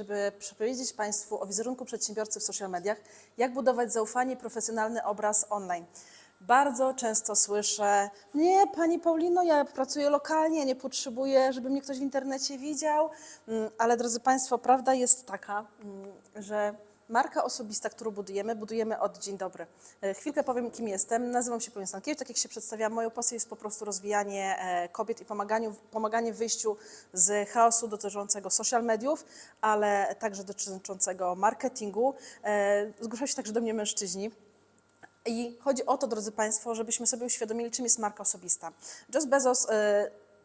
żeby powiedzieć Państwu o wizerunku przedsiębiorcy w social mediach, jak budować zaufanie i profesjonalny obraz online. Bardzo często słyszę, nie Pani Paulino, ja pracuję lokalnie, nie potrzebuję, żeby mnie ktoś w internecie widział, Mm, ale drodzy Państwo, prawda jest taka, mm, że marka osobista, którą budujemy, budujemy od dzień dobry. E, Chwilkę powiem, kim jestem. Nazywam się Paulina Stankiewicz, tak jak się przedstawiałam, moją pasją jest po prostu rozwijanie e, kobiet i pomaganiu, pomaganie w wyjściu z chaosu dotyczącego social mediów, ale także dotyczącego marketingu. E, Zgłaszają się także do mnie mężczyźni. I chodzi o to, drodzy Państwo, żebyśmy sobie uświadomili, czym jest marka osobista. Jeff Bezos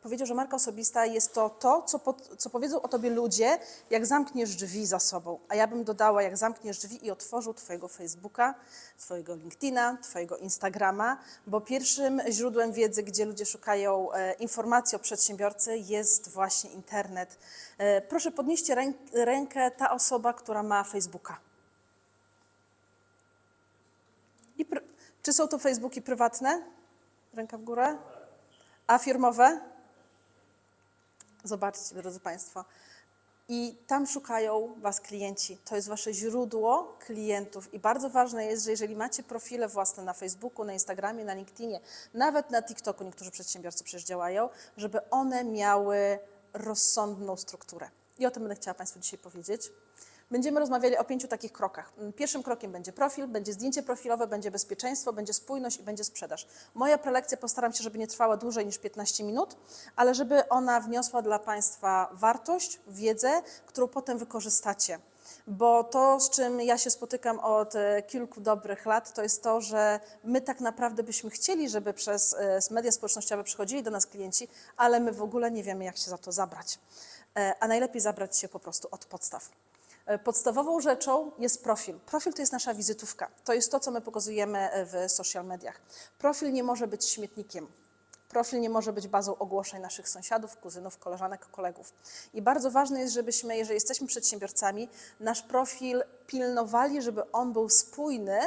powiedział, że marka osobista jest to, to co, po, co powiedzą o Tobie ludzie, jak zamkniesz drzwi za sobą. A ja bym dodała, jak zamkniesz drzwi i otworzył Twojego Facebooka, Twojego LinkedIna, Twojego Instagrama, bo pierwszym źródłem wiedzy, gdzie ludzie szukają e, informacji o przedsiębiorcy jest właśnie internet. E, proszę podnieście ręk, rękę ta osoba, która ma Facebooka. I czy są to Facebooki prywatne? Ręka w górę. A firmowe? Zobaczcie, drodzy Państwo. I tam szukają Was klienci. To jest Wasze źródło klientów. I bardzo ważne jest, że jeżeli macie profile własne na Facebooku, na Instagramie, na LinkedInie, nawet na TikToku, niektórzy przedsiębiorcy przecież działają, żeby one miały rozsądną strukturę. I o tym będę chciała Państwu dzisiaj powiedzieć. Będziemy rozmawiali o pięciu takich krokach. Pierwszym krokiem będzie profil, będzie zdjęcie profilowe, będzie bezpieczeństwo, będzie spójność i będzie sprzedaż. Moja prelekcja postaram się, żeby nie trwała dłużej niż 15 minut, ale żeby ona wniosła dla Państwa wartość, wiedzę, którą potem wykorzystacie. Bo to, z czym ja się spotykam od e, kilku dobrych lat, to jest to, że my tak naprawdę byśmy chcieli, żeby przez e, media społecznościowe przychodzili do nas klienci, ale my w ogóle nie wiemy, jak się za to zabrać. E, A najlepiej zabrać się po prostu od podstaw. E, Podstawową rzeczą jest profil. Profil to jest nasza wizytówka. To jest to, co my pokazujemy e, w social mediach. Profil nie może być śmietnikiem. Profil nie może być bazą ogłoszeń naszych sąsiadów, kuzynów, koleżanek, kolegów. I bardzo ważne jest, żebyśmy, jeżeli jesteśmy przedsiębiorcami, nasz profil pilnowali, żeby on był spójny,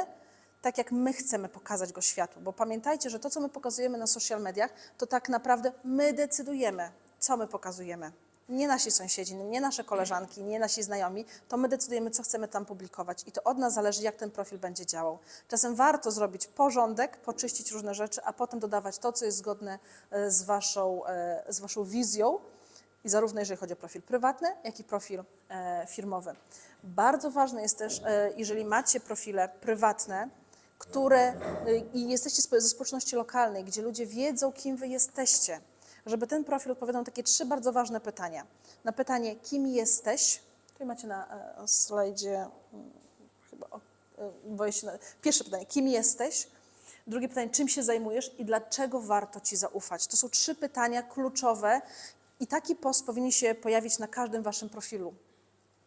tak jak my chcemy pokazać go światu. Bo pamiętajcie, że to, co my pokazujemy na social mediach, to tak naprawdę my decydujemy, co my pokazujemy nie nasi sąsiedzi, nie nasze koleżanki, nie nasi znajomi, to my decydujemy, co chcemy tam publikować i to od nas zależy, jak ten profil będzie działał. Czasem warto zrobić porządek, poczyścić różne rzeczy, a potem dodawać to, co jest zgodne e, z waszą, e, z waszą wizją i zarówno jeżeli chodzi o profil prywatny, jak i profil e, firmowy. Bardzo ważne jest też, jeżeli macie profile prywatne, które i jesteście ze społeczności lokalnej, gdzie ludzie wiedzą, kim wy jesteście, żeby ten profil odpowiadał na takie trzy bardzo ważne pytania. Na pytanie, kim jesteś, tutaj macie na e, slajdzie, mm, chyba, e, boję się, pierwsze pytanie, kim jesteś? Drugie pytanie, czym się zajmujesz i dlaczego warto Ci zaufać? To są trzy pytania kluczowe i taki post powinien się pojawić na każdym Waszym profilu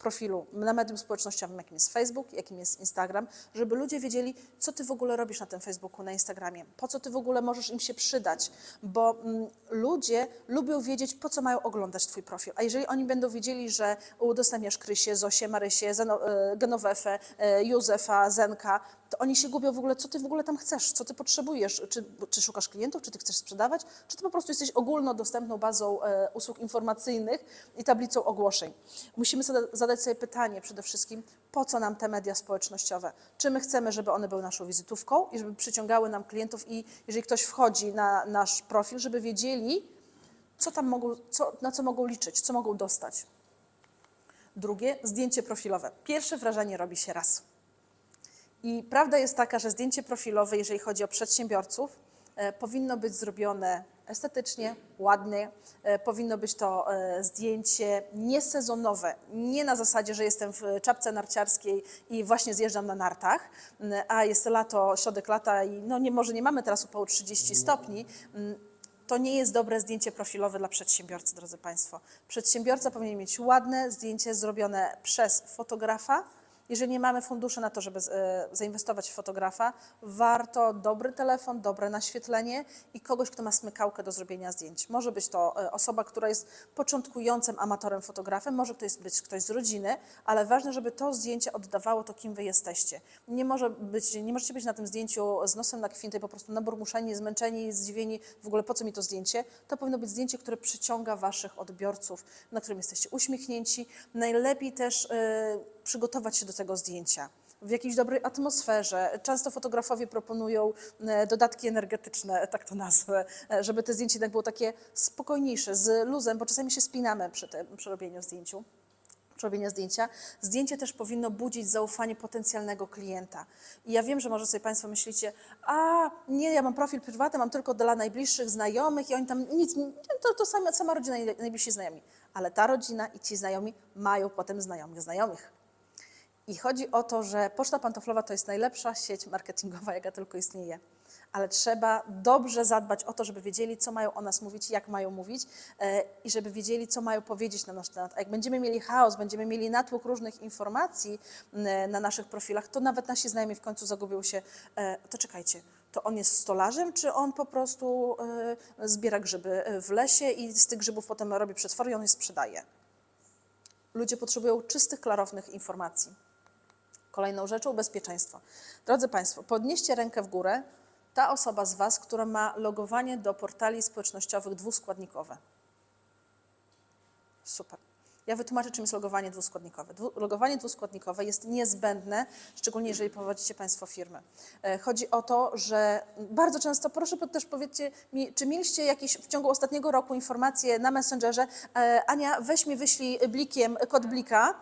profilu na medium społecznościowym, jakim jest Facebook, jakim jest Instagram, żeby ludzie wiedzieli, co ty w ogóle robisz na tym Facebooku, na Instagramie, po co ty w ogóle możesz im się przydać, bo mm, ludzie lubią wiedzieć, po co mają oglądać twój profil. A jeżeli oni będą wiedzieli, że udostępniasz Krysię, Zosię, Marysię, Zeno, e, e, Józefa, Zenka, to oni się gubią w ogóle, co ty w ogóle tam chcesz, co ty potrzebujesz, czy, czy szukasz klientów, czy ty chcesz sprzedawać, czy ty po prostu jesteś ogólnodostępną bazą e, usług informacyjnych i tablicą ogłoszeń. Musimy zada- zadać sobie pytanie przede wszystkim, po co nam te media społecznościowe? Czy my chcemy, żeby one były naszą wizytówką i żeby przyciągały nam klientów i jeżeli ktoś wchodzi na nasz profil, żeby wiedzieli, co tam mogą, co, na co mogą liczyć, co mogą dostać. Drugie, zdjęcie profilowe. Pierwsze wrażenie robi się raz. I prawda jest taka, że zdjęcie profilowe, jeżeli chodzi o przedsiębiorców, e, powinno być zrobione estetycznie, ładnie. E, powinno być to e, zdjęcie niesezonowe, nie na zasadzie, że jestem w czapce narciarskiej i właśnie zjeżdżam na nartach, a jest lato, środek lata i no nie, może nie mamy teraz około 30 stopni. to nie jest dobre zdjęcie profilowe dla przedsiębiorcy, drodzy Państwo. Przedsiębiorca powinien mieć ładne zdjęcie zrobione przez fotografa, Jeżeli nie mamy funduszy na to, żeby e, zainwestować w fotografa, warto dobry telefon, dobre naświetlenie i kogoś, kto ma smykałkę do zrobienia zdjęć. Może być to e, osoba, która jest początkującym amatorem fotografem, może to jest być ktoś z rodziny, ale ważne, żeby to zdjęcie oddawało to, kim wy jesteście. Nie, może być, nie możecie być na tym zdjęciu z nosem na kwintę i po prostu naburmuszeni, zmęczeni, zdziwieni, w ogóle po co mi to zdjęcie. To powinno być zdjęcie, które przyciąga waszych odbiorców, na którym jesteście uśmiechnięci. Najlepiej też e, przygotować się do tego zdjęcia w jakiejś dobrej atmosferze. Często fotografowie proponują e, dodatki energetyczne, tak to nazwę, e, żeby te zdjęcie jednak było takie spokojniejsze, z luzem, bo czasami się spinamy przy tym, przy robieniu zdjęciu przy robieniu zdjęcia. Zdjęcie też powinno budzić zaufanie potencjalnego klienta. I ja wiem, że może sobie Państwo myślicie, a nie, ja mam profil prywatny, mam tylko dla najbliższych znajomych i oni tam nic, to, to sama, sama rodzina i najbliżsi znajomi. Ale ta rodzina i ci znajomi mają potem znajomych znajomych. I chodzi o to, że Poczta Pantoflowa to jest najlepsza sieć marketingowa, jaka tylko istnieje. Ale trzeba dobrze zadbać o to, żeby wiedzieli, co mają o nas mówić, jak mają mówić e, i żeby wiedzieli, co mają powiedzieć na nasz temat. A jak będziemy mieli chaos, będziemy mieli natłok różnych informacji na naszych profilach, to nawet nasi znajomi w końcu zagubią się. E, to czekajcie, to on jest stolarzem, czy on po prostu e, zbiera grzyby w lesie i z tych grzybów potem robi przetwory i on je sprzedaje? Ludzie potrzebują czystych, klarownych informacji. Kolejną rzeczą bezpieczeństwo. Drodzy Państwo, podnieście rękę w górę ta osoba z Was, która ma logowanie do portali społecznościowych dwuskładnikowe. Super. Ja wytłumaczę, czym jest logowanie dwuskładnikowe. Dwu, logowanie dwuskładnikowe jest niezbędne, szczególnie jeżeli prowadzicie Państwo firmę. E, Chodzi o to, że bardzo często, proszę też powiedzcie mi, czy mieliście jakieś w ciągu ostatniego roku informacje na Messengerze, e, Ania, weź mi wyślij blikiem kod blika.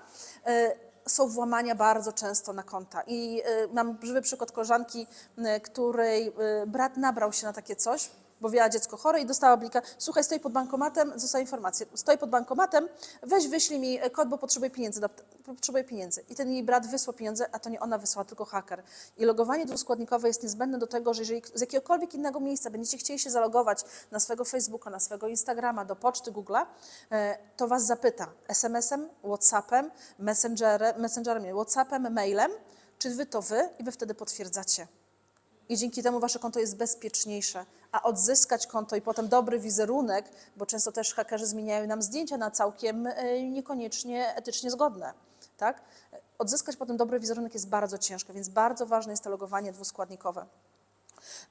Są włamania bardzo często na konta. I y, mam żywy przykład koleżanki, y, której y, brat nabrał się na takie coś, bo miała dziecko chore i dostała blika. Słuchaj, stoi pod bankomatem, została informacja. Stoi pod bankomatem, weź wyślij mi kod, bo potrzebuję pieniędzy. Potrzebuję pieniędzy. I ten jej brat wysłał pieniądze, a to nie ona wysłała, tylko haker. I logowanie dwuskładnikowe jest niezbędne do tego, że jeżeli z jakiegokolwiek innego miejsca będziecie chcieli się zalogować na swego Facebooka, na swego Instagrama, do poczty Google'a, e, to was zapyta SMS-em, WhatsAppem, Messengerem, Messengerem, WhatsAppem, mailem, czy wy to wy i wy wtedy potwierdzacie i dzięki temu wasze konto jest bezpieczniejsze. A odzyskać konto i potem dobry wizerunek, bo często też hakerzy zmieniają nam zdjęcia na całkiem e, niekoniecznie etycznie zgodne, tak? Odzyskać potem dobry wizerunek jest bardzo ciężko, więc bardzo ważne jest to logowanie dwuskładnikowe.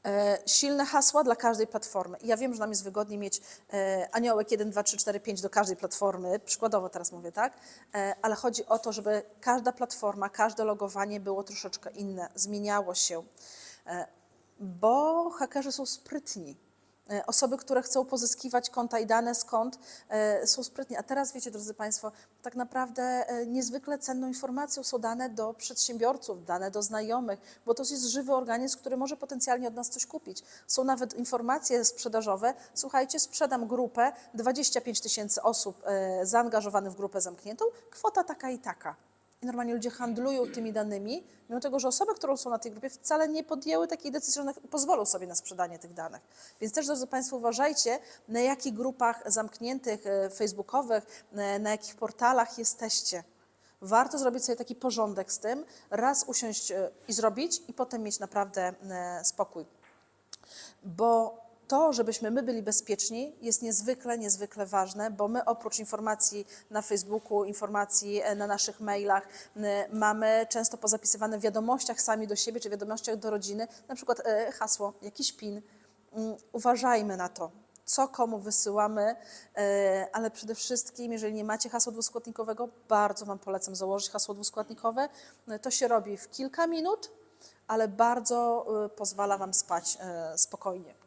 E, silne hasła dla każdej platformy. Ja wiem, że nam jest wygodniej mieć e, aniołek 1, 2, 3, 4, 5 do każdej platformy, przykładowo teraz mówię, tak? Ale chodzi o to, żeby każda platforma, każde logowanie było troszeczkę inne, zmieniało się, bo hakerzy są sprytni. E, Osoby, które chcą pozyskiwać konta i dane kont, e, są sprytni. A teraz wiecie, drodzy Państwo, tak naprawdę e, niezwykle cenną informacją są dane do przedsiębiorców, dane do znajomych, bo to jest żywy organizm, który może potencjalnie od nas coś kupić. Są nawet informacje sprzedażowe. Słuchajcie, sprzedam grupę, 25 tysięcy osób e, zaangażowanych w grupę zamkniętą, kwota taka i taka. I normalnie ludzie handlują tymi danymi, mimo tego, że osoby, które są na tej grupie, wcale nie podjęły takiej decyzji, że pozwolą sobie na sprzedanie tych danych. Więc też, drodzy Państwo, uważajcie, na jakich grupach zamkniętych, e, facebookowych, e, na jakich portalach jesteście. Warto zrobić sobie taki porządek z tym, raz usiąść e, i zrobić, i potem mieć naprawdę spokój bo to, żebyśmy my byli bezpieczni, jest niezwykle, niezwykle ważne, bo my oprócz informacji na Facebooku, informacji e, na naszych mailach, mamy często pozapisywane w wiadomościach sami do siebie, czy wiadomościach do rodziny, na przykład e, hasło, jakiś PIN. Mm, Uważajmy na to, co komu wysyłamy, e, ale przede wszystkim, jeżeli nie macie hasła dwuskładnikowego, bardzo Wam polecam założyć hasło dwuskładnikowe. To się robi w kilka minut, ale bardzo pozwala Wam spać spokojnie.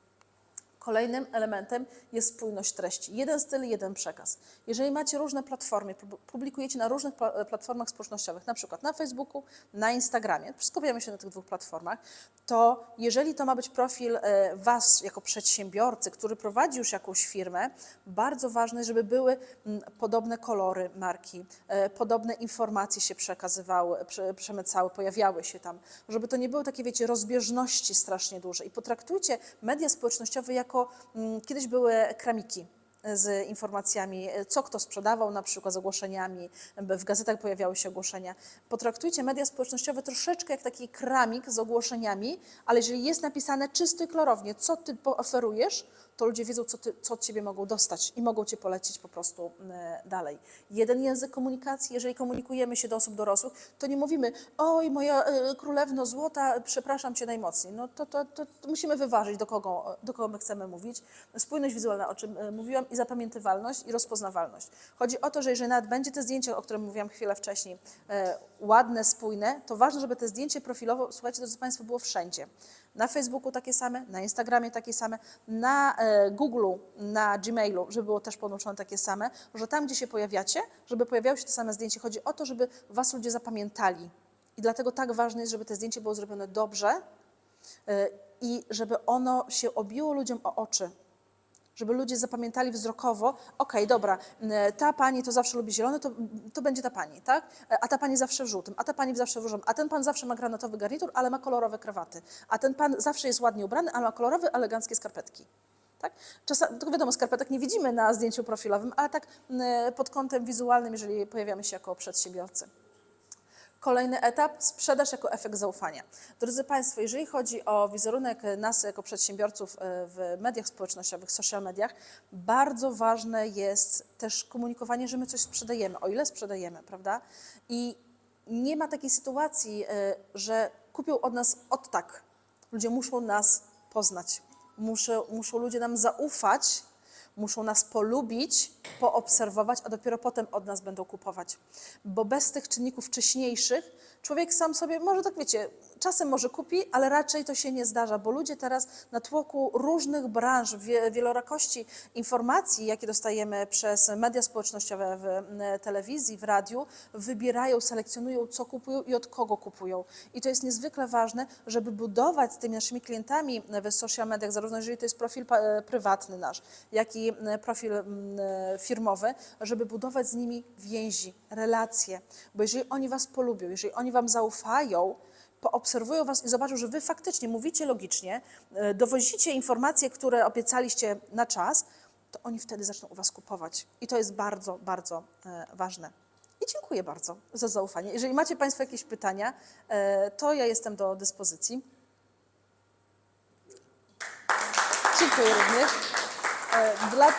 Kolejnym elementem jest spójność treści. Jeden styl, jeden przekaz. Jeżeli macie różne platformy, pub- publikujecie na różnych pla- platformach społecznościowych, na przykład na Facebooku, na Instagramie, skupiamy się na tych dwóch platformach, to jeżeli to ma być profil e, Was jako przedsiębiorcy, który prowadzi już jakąś firmę, bardzo ważne żeby były podobne kolory marki, e, podobne informacje się przekazywały, prze- przemycały, pojawiały się tam, żeby to nie były takie, wiecie, rozbieżności strasznie duże. I potraktujcie media społecznościowe jako, mm, kiedyś były kramiki. z informacjami, e, co kto sprzedawał, na przykład z ogłoszeniami, w gazetach pojawiały się ogłoszenia. Potraktujcie media społecznościowe troszeczkę jak taki kramik z ogłoszeniami, ale jeżeli jest napisane czysto i klarownie, co ty oferujesz, to ludzie wiedzą, co, ty, co od ciebie mogą dostać i mogą cię polecić po prostu e, dalej. Jeden język komunikacji, jeżeli komunikujemy się do osób dorosłych, to nie mówimy, oj, moja e, królewno złota, przepraszam cię najmocniej. No to, to, to, to musimy wyważyć, do kogo, do kogo my chcemy mówić. Spójność wizualna, o czym e, mówiłam, i zapamiętywalność, i rozpoznawalność. Chodzi o to, że jeżeli nawet będzie to zdjęcie, o którym mówiłam chwilę wcześniej, e, ładne, spójne, to ważne, żeby to zdjęcie profilowo, słuchajcie, drodzy Państwo, było wszędzie. Na Facebooku takie same, na Instagramie takie same, na e, Google'u, na Gmailu, żeby było też podłączone takie same, że tam, gdzie się pojawiacie, żeby pojawiało się to same zdjęcie. Chodzi o to, żeby Was ludzie zapamiętali. I dlatego tak ważne jest, żeby to zdjęcie było zrobione dobrze e, i żeby ono się obiło ludziom o oczy, żeby ludzie zapamiętali wzrokowo, okej, dobra, m, ta pani to zawsze lubi zielone, to, to będzie ta pani, tak? E, A ta pani zawsze w żółtym, a ta pani zawsze w różowym, a ten pan zawsze ma granatowy garnitur, ale ma kolorowe krawaty, a ten pan zawsze jest ładnie ubrany, ale ma kolorowe, eleganckie skarpetki. Tak? Czasami, tylko wiadomo, skarpetek nie widzimy na zdjęciu profilowym, ale tak m, pod kątem wizualnym, jeżeli pojawiamy się jako przedsiębiorcy. Kolejny etap sprzedaż jako efekt zaufania. Drodzy Państwo, jeżeli chodzi o wizerunek nas jako przedsiębiorców e, w mediach społecznościowych, social mediach, bardzo ważne jest też komunikowanie, że my coś sprzedajemy, o ile sprzedajemy, prawda? I nie ma takiej sytuacji, e, że kupią od nas od tak. Ludzie muszą nas poznać, muszą, muszą ludzie nam zaufać, muszą nas polubić, poobserwować, a dopiero potem od nas będą kupować. Bo bez tych czynników wcześniejszych człowiek sam sobie, może tak wiecie, czasem może kupi, ale raczej to się nie zdarza, bo ludzie teraz na tłoku różnych branż, wie- wielorakości informacji, jakie dostajemy przez media społecznościowe w m, telewizji, w radiu, wybierają, selekcjonują, co kupują i od kogo kupują. I to jest niezwykle ważne, żeby budować z tymi naszymi klientami w social mediach, zarówno jeżeli to jest profil e, prywatny nasz, jak i m, profil e, firmowy, żeby budować z nimi więzi, relacje. Bo jeżeli oni Was polubią, jeżeli oni Wam zaufają, poobserwują Was i zobaczą, że Wy faktycznie mówicie logicznie, e, dowozicie informacje, które obiecaliście na czas, to oni wtedy zaczną u Was kupować. I to jest bardzo, bardzo e, ważne. I dziękuję bardzo za zaufanie. Jeżeli macie Państwo jakieś pytania, e, to ja jestem do dyspozycji. Dziękuję również. Dla,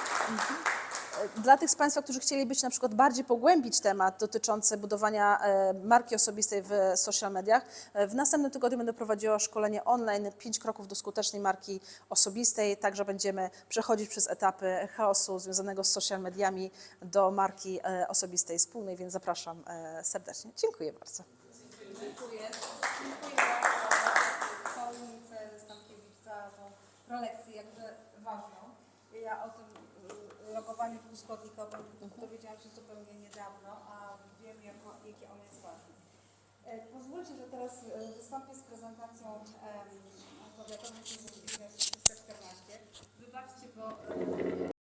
dla tych z Państwa, którzy chcielibyście na przykład bardziej pogłębić temat dotyczący budowania e, marki osobistej w social mediach, e, w następnym tygodniu będę prowadziła szkolenie online 5 kroków do skutecznej marki osobistej, także będziemy przechodzić przez etapy chaosu związanego z social mediami do marki e, osobistej wspólnej, więc zapraszam serdecznie. Dziękuję bardzo. Dziękuję. Dziękuję bardzo Paulice Stankiewicz za tą prelekcję, jakże ważną. Ja o tym logowaniu dwuskładnikowym dowiedziałam się zupełnie niedawno, a wiem, jakie ono jest ważne. E, Pozwólcie, że teraz e, wystąpię z prezentacją em, powiatowej Biznes 314. Wybaczcie, bo